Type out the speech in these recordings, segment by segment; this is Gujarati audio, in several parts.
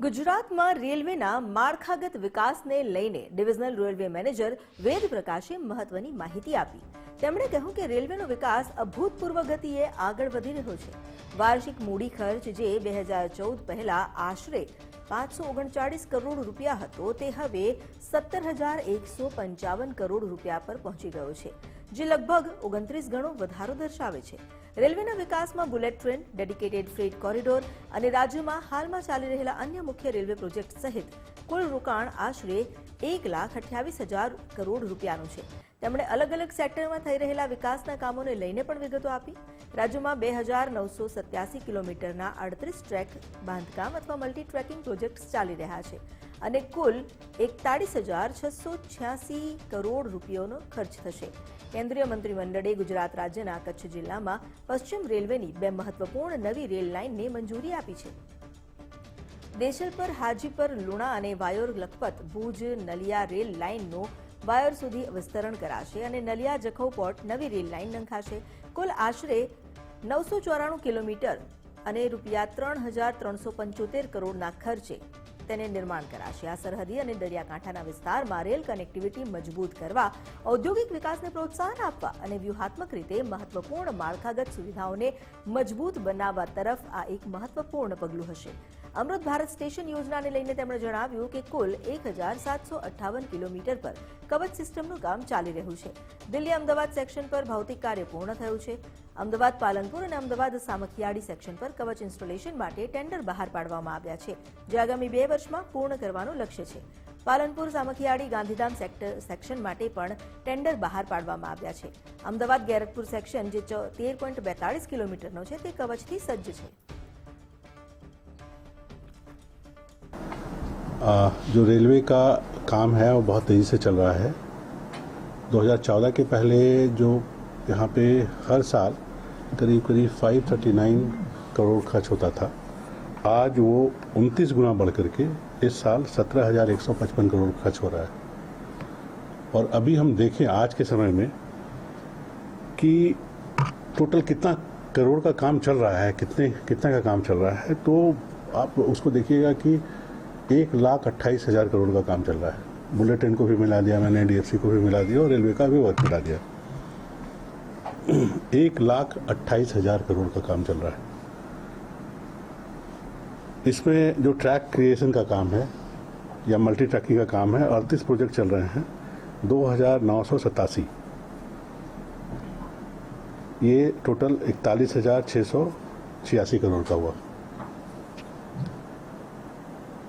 ગુજરાતમાં રેલવેના માળખાગત વિકાસને લઈને ડિવિઝનલ રેલવે મેનેજર વેદ પ્રકાશે મહત્વની માહિતી આપી. તેમણે કહ્યું કે રેલવેનો વિકાસ અભૂતપૂર્વ ગતિએ આગળ વધી રહ્યો છે. વાર્ષિક મૂડી ખર્ચ જે બે હજાર ચૌદ પહેલા આશરે પાંચસો ઓગણચાળીસ કરોડ રૂપિયા હતો, તે હવે સત્તર હજાર એકસો પંચાવન કરોડ રૂપિયા પર પહોંચી ગયો છે. જે લગભગ ઓગણત્રીસ ગણો વધારો દર્શાવે છે. રેલવેના વિકાસમાં bullet train, dedicated freight corridor અને રાજ્યમાં હાલમાં ચાલી રહેલા અન્ય મુખ્ય રેલવે પ્રોજેક્ટ સહિત કુલ રોકાણ આશરે એક લાખ અઠ્યાવીસ હજાર કરોડ રૂપિયાનું છે. તેમણે અલગ અલગ સેક્ટરમાં થઈ રહેલા વિકાસના કામોને લઈને પણ વિગતો આપી. રાજ્યમાં બે હજાર નવસો સત્યાસી કિલોમીટરના અડત્રીસ ટ્રેક બાંધકામ અથવા મલ્ટી ટ્રેકિંગ પ્રોજેક્ટ્સ ચાલી રહ્યા છે અને કુલ એકતાળીસ હજાર છસો છ્યાસી કરોડ રૂપિયાનો ખર્ચ થશે. કેન્દ્રીય મંત્રીમંડળે ગુજરાત રાજ્યના કચ્છ જિલ્લામાં પશ્ચિમ રેલવેની બે મહત્વપૂર્ણ નવી રેલ લાઇનને મંજૂરી આપી છે. દેશલપર હાજીપર લુણા અને વાયોર લખપત ભુજ નલિયા રેલ લાઇનનું વાયોર સુધી વિસ્તરણ કરાશે અને નલિયા જખૌ પોર્ટ નવી રેલ લાઇન નંખાશે. કુલ આશરે નવસો ચોરાણું કિલોમીટર અને રૂપિયા ત્રણ હજાર ત્રણસો પંચોતેર કરોડના ખર્ચે તેને નિર્માણ કરાશે. આ સરહદી અને દરિયાકાંઠાના વિસ્તારમાં રેલ કનેક્ટિવિટી મજબૂત કરવા, ઔદ્યોગિક વિકાસને પ્રોત્સાહન આપવા અને વ્યૂહાત્મક રીતે મહત્વપૂર્ણ માળખાગત સુવિધાઓને મજબૂત બનાવવા તરફ આ એક મહત્વપૂર્ણ પગલું હશે. અમૃત ભારત સ્ટેશન યોજનાને લઈને તેમણે જણાવ્યું કે કુલ એક કિલોમીટર પર કવચ સિસ્ટમનું કામ ચાલી રહ્યું છે. દિલ્હી અમદાવાદ સેક્શન પર ભૌતિક કાર્ય પૂર્ણ થયું છે. અમદાવાદ પાલનપુર અને અમદાવાદ સામખિયાળી સેક્શન પર કવચ ઇન્સ્ટોલેશન માટે ટેન્ડર બહાર પાડવામાં આવ્યા છે. જે આગામી બે વર્ષમાં પૂર્ણ કરવાનું લક્ષ્ય છે પાલનપુર સામખિયાળી ગાંધીધામ સેક્ટર સેક્શન માટે પણ ટેન્ડર બહાર પાડવામાં આવ્યા છે અમદાવાદ ગેરતપુર સેક્શન જે તેર પોઈન્ટ બેતાળીસ કિલોમીટરનો છે તે કવચથી સજ્જ છે आ, जो रेलवे का काम है वो बहुत तेज़ी से चल रहा है 2014 के पहले जो यहाँ पे हर साल करीब करीब 539 करोड़ खर्च होता था आज वो 29 गुना बढ़ करके इस साल 17,155 करोड़ खर्च हो रहा है। और अभी हम देखें आज के समय में कि टोटल कितना करोड़ का काम चल रहा है कितने कितना का काम चल रहा है तो आप उसको देखिएगा कि एक लाख अट्ठाईस हज़ार करोड़ का काम चल रहा है। बुलेट ट्रेन को भी मिला दिया मैंने डीएफसी को भी मिला दिया और रेलवे का भी वर्क मिला दिया। एक लाख अट्ठाईस हज़ार करोड़ का काम चल रहा है। इसमें जो ट्रैक क्रिएशन का काम है या मल्टी ट्रैकिंग का काम है अड़तीस प्रोजेक्ट चल रहे हैं दो हज़ार नौ सौ सतासी। ये टोटल इकतालीस हज़ार छः सौ छियासी करोड़ का हुआ।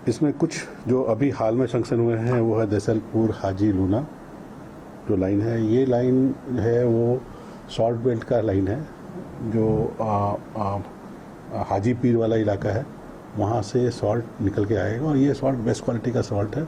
इसमें कुछ जो अभी हाल में सेंक्शन हुए हैं वो है दसलपुर हाजी लूना जो लाइन है। ये लाइन है वो सॉल्ट बेल्ट का लाइन है जो आ, आ, हाजी पीर वाला इलाका है। वहाँ से सॉल्ट निकल के आएगा और ये सॉल्ट बेस्ट क्वालिटी का सॉल्ट है